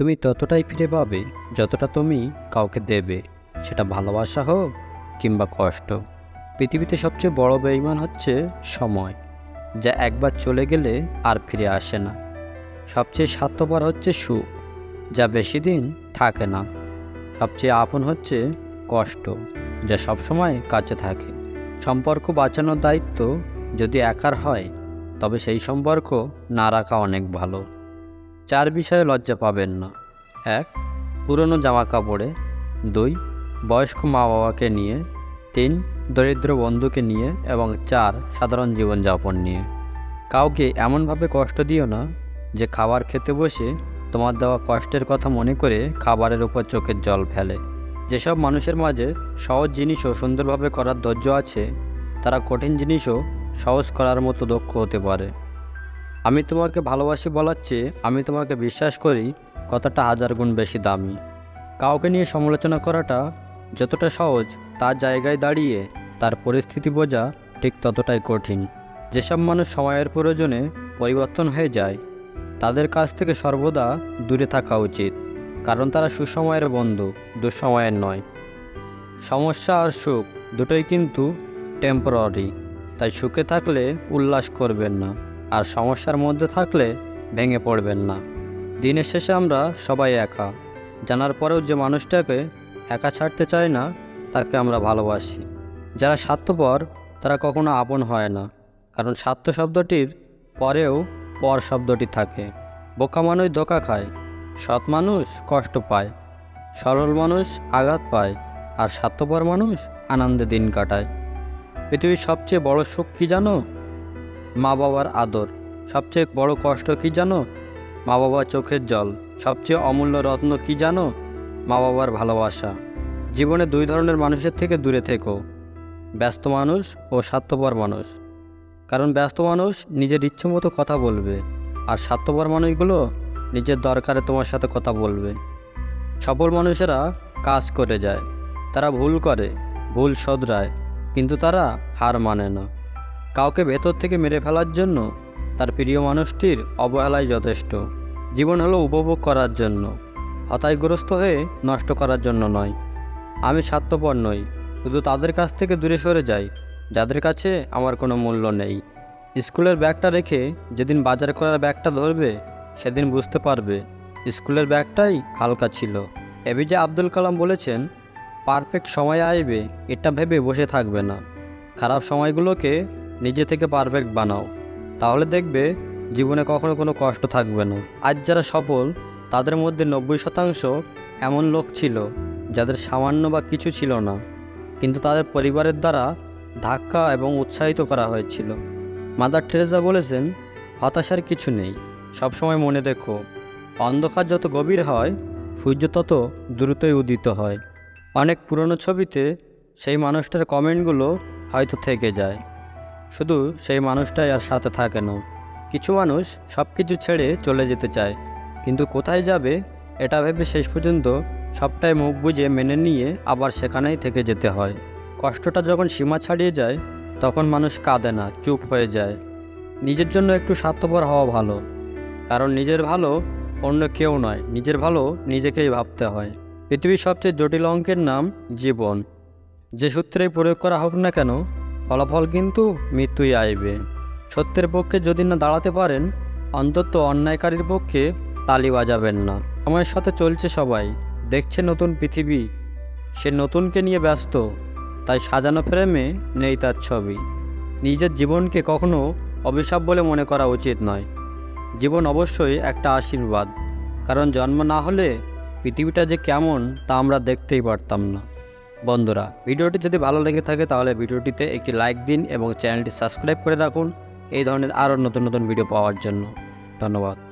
তুমি ততটাই ফিরে পাবে যতটা তুমি কাউকে দেবে। সেটা ভালোবাসা হোক কিংবা কষ্ট। পৃথিবীতে সবচেয়ে বড় বেইমান হচ্ছে সময়, যা একবার চলে গেলে আর ফিরে আসে না। সবচেয়ে স্বার্থপর হচ্ছে সুখ, যা বেশি দিন থাকে না। সবচেয়ে আপন হচ্ছে কষ্ট, যা সবসময় কাছে থাকে। সম্পর্ক বাঁচানোর দায়িত্ব যদি একার হয়, তবে সেই সম্পর্ক না রাখা অনেক ভালো। চার বিষয়ে লজ্জা পাবেন না। এক, পুরনো জামা কাপড়ে দুই, বয়স্ক মা বাবাকে নিয়ে। তিন, দরিদ্র বন্ধুকে নিয়ে। এবং চার, সাধারণ জীবনযাপন নিয়ে। কাউকে এমনভাবে কষ্ট দিও না যে খাবার খেতে বসে তোমার দেওয়া কষ্টের কথা মনে করে খাবারের উপর চোখের জল ফেলে। যেসব মানুষের মাঝে সহজ জিনিসও সুন্দরভাবে করার ধৈর্য আছে, তারা কঠিন জিনিসও সহজ করার মতো দক্ষ হতে পারে। আমি তোমাকে ভালোবাসি বলার চেয়ে আমি তোমাকে বিশ্বাস করি কথাটা হাজার গুণ বেশি দামি। কাউকে নিয়ে সমালোচনা করাটা যতটা সহজ, তার জায়গায় দাঁড়িয়ে তার পরিস্থিতি বোঝা ঠিক ততটাই কঠিন। যেসব মানুষ সময়ের প্রয়োজনে পরিবর্তন হয়ে যায়, তাদের কাছ থেকে সর্বদা দূরে থাকা উচিত, কারণ তারা সুসময়ের বন্ধু, দুঃসময়ের নয়। সমস্যা আর সুখ দুটোই কিন্তু টেম্পোরারি তাই সুখে থাকলে উল্লাস করবেন না। আর সমস্যার মধ্যে থাকলে ভেঙে পড়বেন না। দিনের শেষে আমরা সবাই একা। জানার পরেও যে মানুষটাকে একা ছাড়তে চায় না, তাকে আমরা ভালোবাসি। যারা স্বার্থপর, তারা কখনো আপন হয় না। কারণ স্বার্থ শব্দটির পরেও পর শব্দটি থাকে। বোকা মানুষ ধোকা খায়, সৎ মানুষ কষ্ট পায়, সরল মানুষ আঘাত পায়, আর স্বার্থপর মানুষ আনন্দে দিন কাটায়। পৃথিবীর সবচেয়ে বড় সুখ কী জানো? মা বাবার আদর। সবচেয়ে বড় কষ্ট কী জানো? মা বাবার চোখের জল। সবচেয়ে অমূল্য রত্ন কী জানো? মা বাবার ভালোবাসা। জীবনে দুই ধরনের মানুষের থেকে দূরে থেকো। ব্যস্ত মানুষ ও স্বার্থপর মানুষ। কারণ ব্যস্ত মানুষ নিজের ইচ্ছে মতো কথা বলবে, আর স্বার্থপর মানুষগুলো নিজের দরকারে তোমার সাথে কথা বলবে। সফল মানুষেরা কাজ করে যায়, তারা ভুল করে, ভুল শোধরায়, কিন্তু তারা হার মানে না। কাউকে ভেতর থেকে মেরে ফেলার জন্য তার প্রিয় মানুষটির অবহেলাই যথেষ্ট। জীবন হলো উপভোগ করার জন্য, হতাশগ্রস্ত হয়ে নষ্ট করার জন্য নয়। আমি স্বার্থপর নই, শুধু তাদের কাছ থেকে দূরে সরে যাই, যাদের কাছে আমার কোনো মূল্য নেই। স্কুলের ব্যাগটা রেখে যেদিন বাজার করার ব্যাগটা ধরবে, সেদিন বুঝতে পারবে, স্কুলের ব্যাগটাই হালকা ছিল। এবিজে আব্দুল কালাম বলেছেন, পারফেক্ট সময় আসবে, এটা ভেবে বসে থাকবে না। খারাপ সময়গুলোকে নিজে থেকে পারফেক্ট বানাও। তাহলে দেখবে জীবনে কখনো কোনো কষ্ট থাকবে না। আজ যারা সফল, তাদের মধ্যে নব্বই শতাংশ এমন লোক ছিল, যাদের সামান্য বা কিছু ছিল না, কিন্তু তাদের পরিবারের দ্বারা ধাক্কা এবং উৎসাহিত করা হয়েছিল। মাদার টেরেজা বলেছেন, হতাশার কিছু নেই, সবসময় মনে রেখো, অন্ধকার যত গভীর হয়, সূর্য তত দ্রুতই উদিত হয়। অনেক পুরনো ছবিতে সেই মানুষটার কমেন্টগুলো হয়তো থেকে যায়। শুধু সেই মানুষটাই আর সাথে থাকে না। কিছু মানুষ সব কিছু ছেড়ে চলে যেতে চায়। কিন্তু কোথায় যাবে, এটা ভেবে শেষ পর্যন্ত সবটাই মুখ বুঝে মেনে নিয়ে আবার সেখানেই থেকে যেতে হয়। কষ্টটা যখন সীমা ছাড়িয়ে যায়, তখন মানুষ কাঁদে না, চুপ হয়ে যায়। নিজের জন্য একটু স্বার্থপর হওয়া ভালো। কারণ নিজের ভালো অন্য কেউ নয়, নিজের ভালো নিজেকেই ভাবতে হয়। পৃথিবীর সবচেয়ে জটিল অঙ্কের নাম জীবন। যে সূত্রেই প্রয়োগ করা হোক না কেন ফলাফল কিন্তু মৃত্যুই আসবে সত্যের পক্ষে যদি না দাঁড়াতে পারেন, অন্তত অন্যায়কারীর পক্ষে তালি বাজাবেন না। সময়ের সাথে চলছে সবাই। দেখছে নতুন পৃথিবী। সে নতুনকে নিয়ে ব্যস্ত। তাই সাজানো ফ্রেমে নেই তার ছবি। নিজের জীবনকে কখনো অভিশাপ বলে মনে করা উচিত নয়। জীবন অবশ্যই একটা আশীর্বাদ। কারণ জন্ম না হলে পৃথিবীটা যে কেমন তা আমরা দেখতেই পারতাম না। বন্ধুরা, ভিডিওটি যদি ভালো লেগে থাকে তাহলে ভিডিওটিতে একটি লাইক দিন এবং চ্যানেলটি সাবস্ক্রাইব করে রাখুন। এই ধরনের আরও নতুন নতুন ভিডিও পাওয়ার জন্য। ধন্যবাদ।